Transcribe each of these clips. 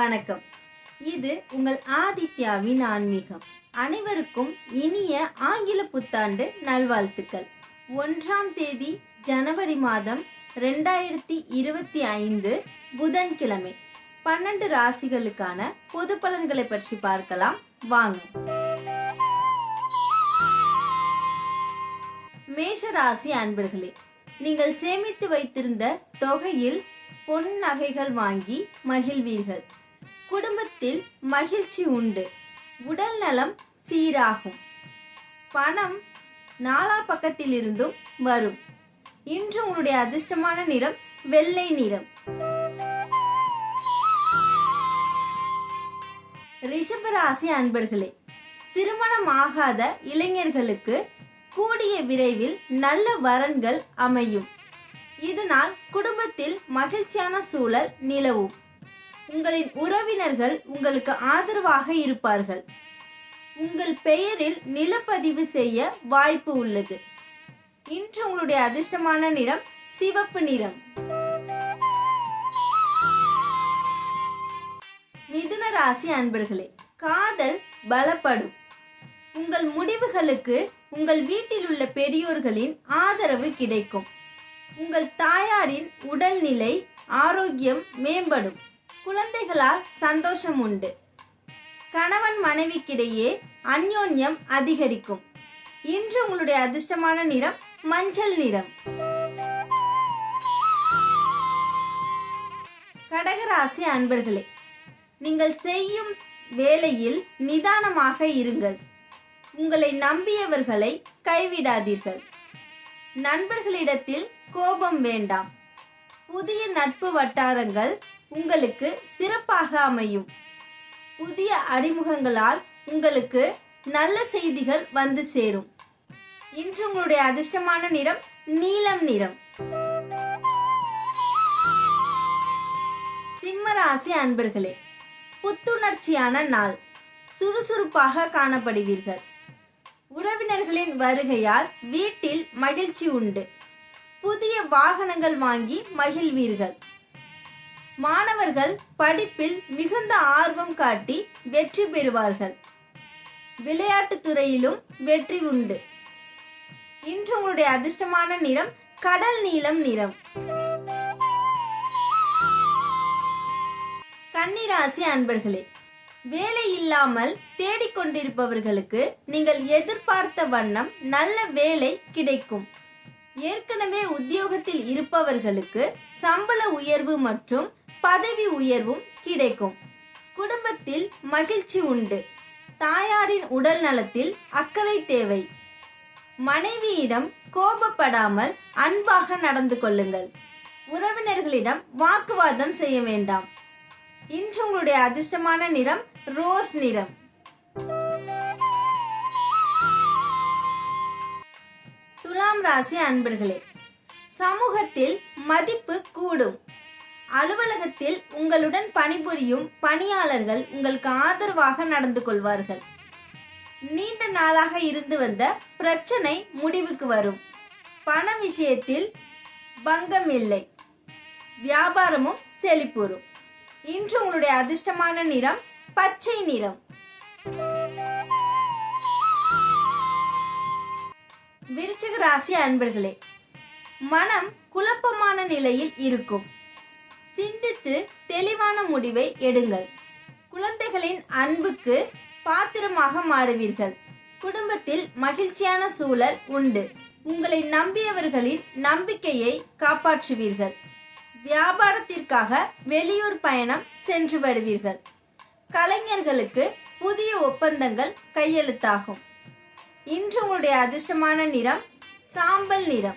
வணக்கம். இது உங்கள் ஆதித்யாவின் ஆன்மீகம். அனைவருக்கும் இனிய ஆங்கில புத்தாண்டு நல்வாழ்த்துக்கள். ஒன்றாம் தேதி ஜனவரி மாதம் ரெண்டாயிரத்தி இருபத்தி ஐந்து புதன்கிழமை. பன்னெண்டு ராசிகளுக்கான பொது பலன்களை பற்றி பார்க்கலாம். வாங்க. மேஷ ராசி அன்பர்களே நீங்கள் சேமித்து வைத்திருந்த தொகையில் பொன் நகைகள் வாங்கி மகிழ்வீர்கள். குடும்பத்தில் மகிழ்ச்சி உண்டு. உடல் நலம் சீராகும். பணம் நாலா பக்கத்திலிருந்தும் வரும். இன்று உங்களுடைய அதிர்ஷ்டமான நிறம் வெள்ளை நிறம். ரிஷபராசி அன்பர்களே திருமணம் ஆகாத இளைஞர்களுக்கு கூடிய விரைவில் நல்ல வரன்கள் அமையும். இதனால் குடும்பத்தில் மகிழ்ச்சியான சூழல் நிலவும். உங்களின் உறவினர்கள் உங்களுக்கு ஆதரவாக இருப்பார்கள். உங்கள் பெயரில் நிலப்பதிவு செய்ய வாய்ப்பு உள்ளது. இன்று உங்களுடைய அதிர்ஷ்டமான நிறம் சிவப்பு நிறம். மிதுன ராசி அன்பர்களே காதல் பலப்படும். உங்கள் முடிவுகளுக்கு உங்கள் வீட்டில் உள்ள பெரியோர்களின் ஆதரவு கிடைக்கும். உங்கள் தாயாரின் உடல்நிலை ஆரோக்கியம் மேம்படும். குழந்தைகளால் சந்தோஷம் உண்டு. கணவன் மனைவிக்கிடையே அந்யோன்யம் அதிகரிக்கும். இன்று உங்களுடைய அதிர்ஷ்டமான நிறம் மஞ்சள் நிறம். கடகராசி அன்பர்களே நீங்கள் செய்யும் வேலையில் நிதானமாக இருங்கள். உங்களை நம்பியவர்களை கைவிடாதீர்கள். நண்பர்களிடத்தில் கோபம் வேண்டாம். புதிய நட்பு வட்டாரங்கள் உங்களுக்கு சிறப்பாக அமையும். புதிய அறிமுகங்களால் உங்களுக்கு நல்ல செய்திகள் வந்து சேரும். இன்று உங்களுடைய அதிர்ஷ்டமான நிறம் நீலம் நிறம். சிம்மராசி அன்பர்களே புத்துணர்ச்சியான நாள். சுறுசுறுப்பாக காணப்படுவீர்கள். உறவினர்களின் வருகையால் வீட்டில் மகிழ்ச்சி உண்டு. புதிய வாகனங்கள் வாங்கி மகிழ்வீர்கள். மாணவர்கள் படிப்பில் மிகுந்த ஆர்வம் காட்டி வெற்றி பெறுவார்கள். விளையாட்டுத் துறையிலும் வெற்றி உண்டு. இன்று உங்களுடைய அதிர்ஷ்டமான நிறம் கடல் நீளம் நிறம். கன்னிராசி அன்பர்களே வேலை இல்லாமல் தேடிக்கொண்டிருப்பவர்களுக்கு நீங்கள் எதிர்பார்த்த வண்ணம் நல்ல வேலை கிடைக்கும். ஏற்கனவே உத்தியோகத்தில் இருப்பவர்களுக்கு சம்பள உயர்வு மற்றும் பதவி உயர்வும் கிடைக்கும். குடும்பத்தில் மகிழ்ச்சி உண்டு. தாயாரின் உடல் நலத்தில் அக்கறை தேவை. மனைவியிடம் கோபப்படாமல் அன்பாக நடந்து கொள்ளுங்கள். உறவினர்களிடம் வாக்குவாதம் செய்ய வேண்டாம். இன்று உங்களுடைய அதிர்ஷ்டமான நிறம் ரோஸ் நிறம். துலாம் ராசி அன்பர்களே சமூகத்தில் மதிப்பு கூடும். அலுவலகத்தில் உங்களுடன் பணிபுரியும் பணியாளர்கள் உங்களுக்கு ஆதரவாக நடந்து கொள்வார்கள். நீண்ட நாளாக இருந்து வந்த பிரச்சனை முடிவுக்கு வரும். பண விஷயத்தில் பங்கம் இல்லை வியாபாரமும் செழிப்புறும் இன்று உங்களுடைய அதிர்ஷ்டமான நிறம் பச்சை நிறம். விருச்சிக ராசி அன்பர்களே மனம் குழப்பமான நிலையில் இருக்கும். சிந்தித்து தெளிவான முடிவை எடுங்கள். குழந்தைகளின் அன்புக்கு பாத்திரமாக மாறுவீர்கள். குடும்பத்தில் மகிழ்ச்சியான சூழல் உண்டு. உங்களை நம்பியவர்களின் நம்பிக்கையை காப்பாற்றுவீர்கள். வியாபாரத்திற்காக வெளியூர் பயணம் சென்று வருவீர்கள். கலைஞர்களுக்கு புதிய ஒப்பந்தங்கள் கையெழுத்தாகும். இன்று உங்களுடைய அதிர்ஷ்டமான நிறம் சாம்பல் நிறம்.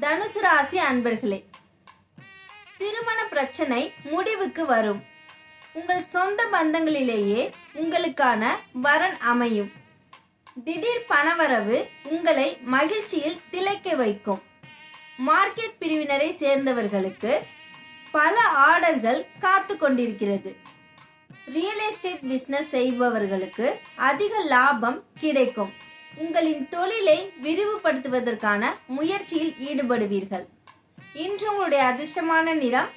தனுசு ராசி அன்பர்களே திருமண பிரச்சனை முடிவுக்கு வரும். உங்கள் சொந்த பந்தங்களிலேயே உங்களுக்கான வரன் அமையும். திடீர் பணவரவு உங்களை மகிழ்ச்சியில் திளைக்க வைக்கும். மார்க்கெட் பிரிவினரை சேர்ந்தவர்களுக்கு பல ஆர்டர்கள் காத்து கொண்டிருக்கிறது. ரியல் எஸ்டேட் பிஸ்னஸ் செய்பவர்களுக்கு அதிக லாபம் கிடைக்கும். உங்களின் தொழிலை விரிவுபடுத்துவதற்கான முயற்சியில் ஈடுபடுவீர்கள். இன்று உங்களுடைய அதிர்ஷ்டமான நிறம்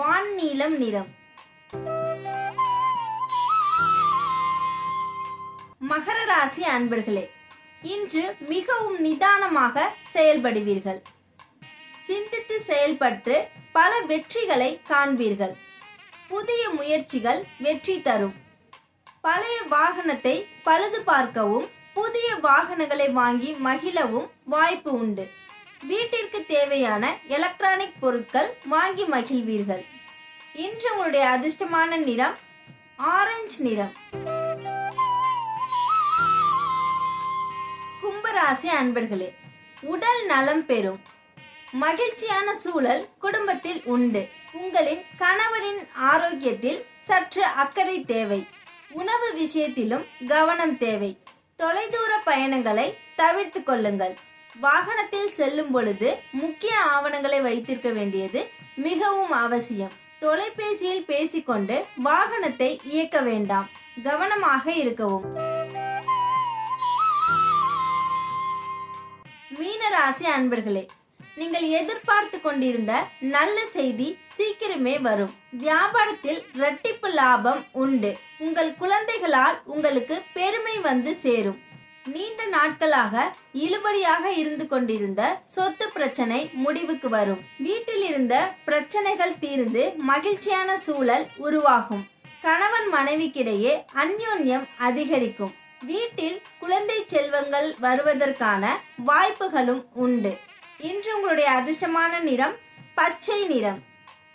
வான் நீலம் நிறம். மகர ராசி அன்பர்களே இன்று மிகவும் நிதானமாக செயல்படுவீர்கள். சிந்தித்து செயல்பட்டு பல வெற்றிகளை காண்பீர்கள். புதிய முயற்சிகள் வெற்றி தரும். பழைய வாகனத்தை பழுது பார்க்கவும் புதிய வாகனங்களை வாங்கி மகிழவும் வாய்ப்பு உண்டு. வீட்டிற்கு தேவையான எலக்ட்ரானிக் பொருட்கள் வாங்கி மகிழ்வீர்கள். இன்று உங்களுடைய அதிர்ஷ்டமான நிறம் ஆரஞ்சு நிறம். கும்பராசி அன்பர்களே உடல் நலம் பெறும். மகிழ்ச்சியான சூழல் குடும்பத்தில் உண்டு. உங்களின் கணவரின் ஆரோக்கியத்தில் சற்று அக்கறை தேவை. உணவு விஷயத்திலும் கவனம் தேவை. தொலைதூர பயணங்களை தவிர்த்து கொள்ளுங்கள். வாகனத்தில் செல்லும் பொழுது முக்கிய ஆவணங்களை வைத்திருக்க வேண்டியது மிகவும் அவசியம். தொலைபேசியில் பேசிக்கொண்டு வாகனத்தை இயக்க வேண்டாம். கவனமாக இருக்கவும். மீனராசி அன்பர்களே நீங்கள் எதிர்பார்த்து கொண்டிருந்த நல்ல செய்தி சீக்கிரமே வரும். வியாபாரத்தில் இரட்டிப்பு லாபம் உண்டு. உங்கள் குழந்தைகளால் உங்களுக்கு பெருமை வந்து சேரும். நீண்ட நாட்களாக இழுபடியாக இருந்து கொண்டிருந்த சொத்து பிரச்சனை முடிவுக்கு வரும். வீட்டில் இருந்த பிரச்சனைகள் தீர்ந்து மகிழ்ச்சியான சூழல் உருவாகும். கணவன் மனைவிக்கிடையே அந்யோன்யம் அதிகரிக்கும். வீட்டில் குழந்தை செல்வங்கள் வருவதற்கான வாய்ப்புகளும் உண்டு. இன்று உங்களுடைய அதிர்ஷ்டமான நிறம் பச்சை நிறம்.